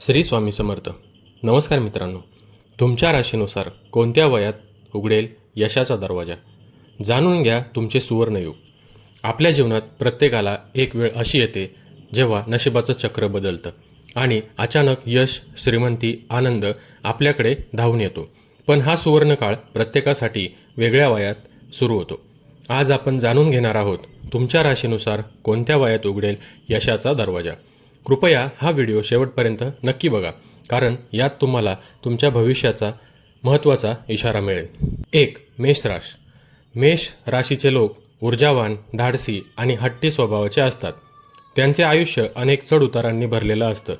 श्री स्वामी समर्थ. नमस्कार मित्रांनो. तुमच्या राशीनुसार कोणत्या वयात उघडेल यशाचा दरवाजा? जाणून घ्या तुमचे सुवर्णयुग. आपल्या जीवनात प्रत्येकाला एक वेळ अशी येते जेव्हा नशिबाचं चक्र बदलतं आणि अचानक यश श्रीमंती आनंद आपल्याकडे धावून येतो. पण हा सुवर्णकाळ प्रत्येकासाठी वेगळ्या वयात सुरू होतो. आज आपण जाणून घेणार आहोत तुमच्या राशीनुसार कोणत्या वयात उघडेल यशाचा दरवाजा? कृपया हा व्हिडिओ शेवटपर्यंत नक्की बघा कारण यात तुम्हाला तुमच्या भविष्याचा महत्त्वाचा इशारा मिळेल. एक मेष राश. मेष राशीचे लोक ऊर्जावान धाडसी आणि हट्टी स्वभावाचे असतात. त्यांचे आयुष्य अनेक चढउतारांनी भरलेलं असतं.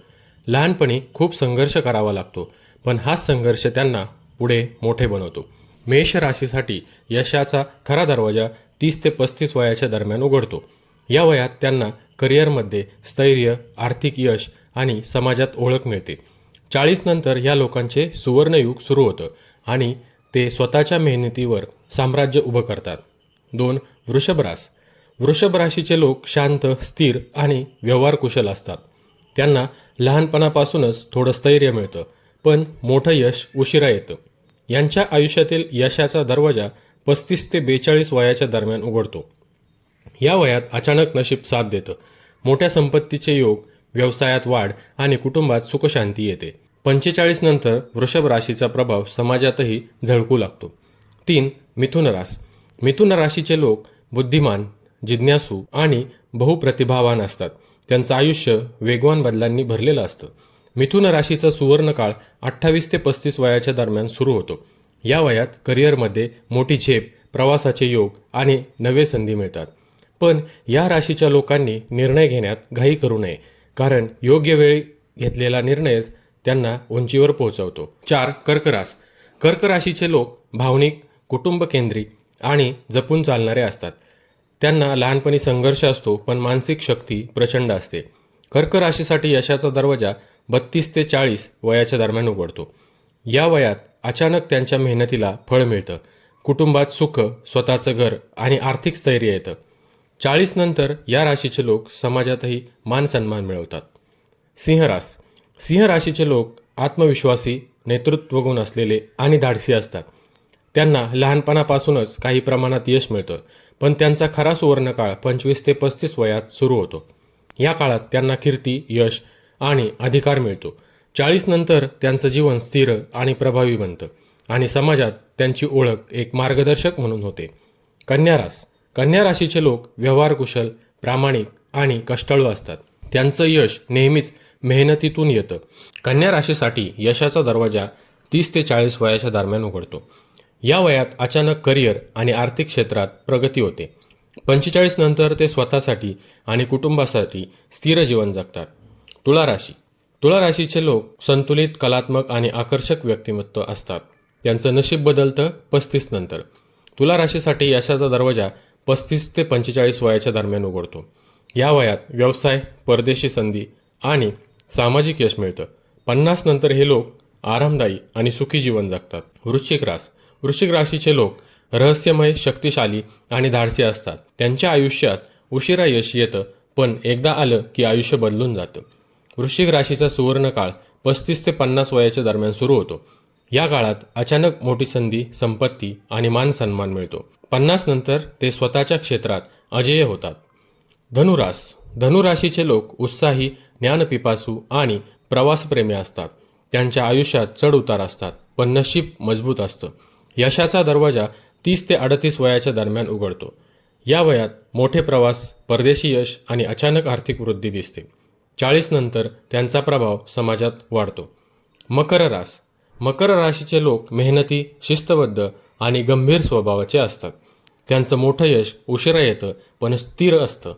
लहानपणी खूप संघर्ष करावा लागतो पण हाच संघर्ष त्यांना पुढे मोठे बनवतो. मेष राशीसाठी यशाचा खरा दरवाजा तीस ते पस्तीस वयाच्या दरम्यान उघडतो. या वयात त्यांना करिअरमध्ये स्थैर्य आर्थिक यश आणि समाजात ओळख मिळते. चाळीस नंतर या लोकांचे सुवर्णयुग सुरू होतं आणि ते स्वतःच्या मेहनतीवर साम्राज्य उभं करतात. दोन वृषभरास वृषभ राशीचे लोक शांत स्थिर आणि व्यवहार कुशल असतात. त्यांना लहानपणापासूनच थोडं स्थैर्य मिळतं पण मोठं यश उशिरा येतं. यांच्या आयुष्यातील यशाचा दरवाजा पस्तीस ते बेचाळीस वयाच्या दरम्यान उघडतो. या वयात अचानक नशीब साथ देतं. मोठ्या संपत्तीचे योग व्यवसायात वाढ आणि कुटुंबात सुखशांती येते. पंचेचाळीस नंतर वृषभ राशीचा प्रभाव समाजातही झळकू लागतो. तीन मिथुन रास. मिथुन राशीचे लोक बुद्धिमान जिज्ञासू आणि बहुप्रतिभावान असतात. त्यांचं आयुष्य वेगवान बदलांनी भरलेलं असतं. मिथुन राशीचा सुवर्णकाळ अठ्ठावीस ते पस्तीस वयाच्या दरम्यान सुरू होतो. या वयात करिअरमध्ये मोठी झेप प्रवासाचे योग आणि नवे संधी मिळतात. पण या राशीच्या लोकांनी निर्णय घेण्यात घाई करू नये कारण योग्य वेळी घेतलेला निर्णयच त्यांना उंचीवर पोहोचवतो. चार कर्करास. कर्क राशीचे लोक भावनिक कुटुंब केंद्री आणि जपून चालणारे असतात. त्यांना लहानपणी संघर्ष असतो पण मानसिक शक्ती प्रचंड असते. कर्क राशीसाठी यशाचा दरवाजा बत्तीस ते चाळीस वयाच्या दरम्यान उघडतो. या वयात अचानक त्यांच्या मेहनतीला फळ मिळतं. कुटुंबात सुख स्वतःचं घर आणि आर्थिक स्थैर्य येतं. चाळीस नंतर या राशीचे लोक समाजातही मान सन्मान मिळवतात. सिंहरास सिंह राशीचे लोक आत्मविश्वासी नेतृत्वगुण असलेले आणि धाडसी असतात. त्यांना लहानपणापासूनच काही प्रमाणात यश मिळतं पण त्यांचा खरा सुवर्णकाळ पंचवीस ते पस्तीस वयात सुरू होतो. या काळात त्यांना कीर्ती यश आणि अधिकार मिळतो. चाळीस नंतर त्यांचं जीवन स्थिर आणि प्रभावी बनतं आणि समाजात त्यांची ओळख एक मार्गदर्शक म्हणून होते. कन्यारास कन्या राशीचे लोक व्यवहार कुशल प्रामाणिक आणि कष्टाळू असतात. त्यांचं यश नेहमीच मेहनतीतून येतं. कन्या राशीसाठी यशाचा दरवाजा तीस ते चाळीस वयाच्या दरम्यान उघडतो. या वयात अचानक करिअर आणि आर्थिक क्षेत्रात प्रगती होते. पंचेचाळीस नंतर ते स्वतःसाठी आणि कुटुंबासाठी स्थिर जीवन जगतात. तुळा राशी. तुळा राशीचे लोक संतुलित कलात्मक आणि आकर्षक व्यक्तिमत्व असतात. त्यांचं नशीब बदलतं पस्तीस नंतर. तुला राशीसाठी यशाचा दरवाजा पस्तीस ते पंचेचाळीस वयाच्या दरम्यान उघडतो. या वयात व्यवसाय परदेशी संधी आणि सामाजिक यश मिळतं. पन्नास नंतर हे लोक आरामदायी आणि सुखी जीवन जगतात. वृश्चिक रास. वृश्चिक राशीचे लोक रहस्यमय शक्तिशाली आणि धाडसी असतात. त्यांच्या आयुष्यात उशिरा यश येतं पण एकदा आलं की आयुष्य बदलून जातं. वृश्चिक राशीचा सुवर्णकाळ पस्तीस ते पन्नास वयाच्या दरम्यान सुरू होतो. या काळात अचानक मोठी संधी संपत्ती आणि मान सन्मान मिळतो. पन्नास नंतर ते स्वतःच्या क्षेत्रात अजेय होतात. धनुरास. धनुराशीचे लोक उत्साही ज्ञानपिपासू आणि प्रवासप्रेमी असतात. त्यांच्या आयुष्यात चढ उतार असतात पण नशीब मजबूत असतं. यशाचा दरवाजा तीस ते अडतीस वयाच्या दरम्यान उघडतो. या वयात मोठे प्रवास परदेशी यश आणि अचानक आर्थिक वृद्धी दिसते. चाळीस नंतर त्यांचा प्रभाव समाजात वाढतो. मकर रास. मकर राशीचे लोक मेहनती शिस्तबद्ध आणि गंभीर स्वभावाचे असतात. त्यांचं मोठं यश उशिरा येतं पण स्थिर असतं.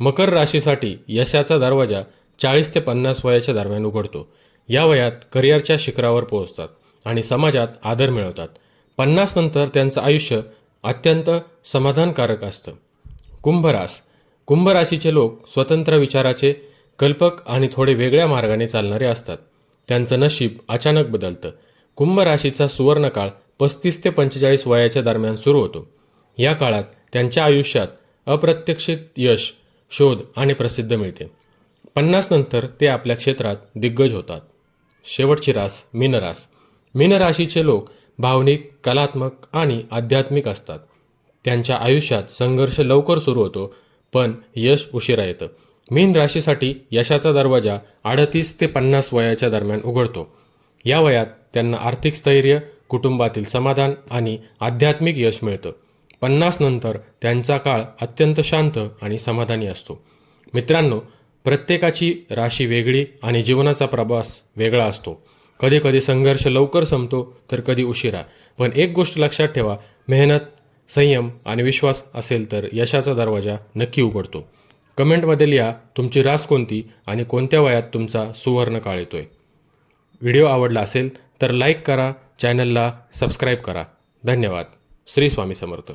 मकर राशीसाठी यशाचा दरवाजा चाळीस ते पन्नास वयाच्या दरम्यान उघडतो. या वयात करिअरच्या शिखरावर पोहोचतात आणि समाजात आदर मिळवतात. पन्नास नंतर त्यांचं आयुष्य अत्यंत समाधानकारक असतं. कुंभरास कुंभ राशीचे लोक स्वतंत्र विचाराचे कल्पक आणि थोडे वेगळ्या मार्गाने चालणारे असतात. त्यांचं नशीब अचानक बदलतं. कुंभ राशीचा सुवर्णकाळ पस्तीस ते पंचेचाळीस वयाच्या दरम्यान सुरू होतो. या काळात त्यांच्या आयुष्यात अप्रत्यक्षित यश शोध आणि प्रसिद्ध मिळते. पन्नास नंतर ते आपल्या क्षेत्रात दिग्गज होतात. शेवटची रास मीनरास. मीनराशीचे लोक भावनिक कलात्मक आणि आध्यात्मिक असतात. त्यांच्या आयुष्यात संघर्ष लवकर सुरू होतो पण यश उशिरा येतं. मीन राशीसाठी यशाचा दरवाजा अडतीस ते पन्नास वयाच्या दरम्यान उघडतो. या वयात त्यांना आर्थिक स्थैर्य कुटुंबातील समाधान आणि आध्यात्मिक यश मिळतं. पन्नास नंतर त्यांचा काळ अत्यंत शांत आणि समाधानी असतो. मित्रांनो प्रत्येकाची राशी वेगळी आणि जीवनाचा प्रवास वेगळा असतो. कधी कधी संघर्ष लवकर संपतो तर कधी उशिरा. पण एक गोष्ट लक्षात ठेवा मेहनत संयम आणि विश्वास असेल तर यशाचा दरवाजा नक्की उघडतो. कमेंटमध्ये लिहा तुमची रास कोणती आणि कोणत्या वयात तुमचा सुवर्ण काळ येतोय. व्हिडिओ आवडला असेल तर लाईक करा चॅनलला सबस्क्राईब करा. धन्यवाद. श्री स्वामी समर्थ.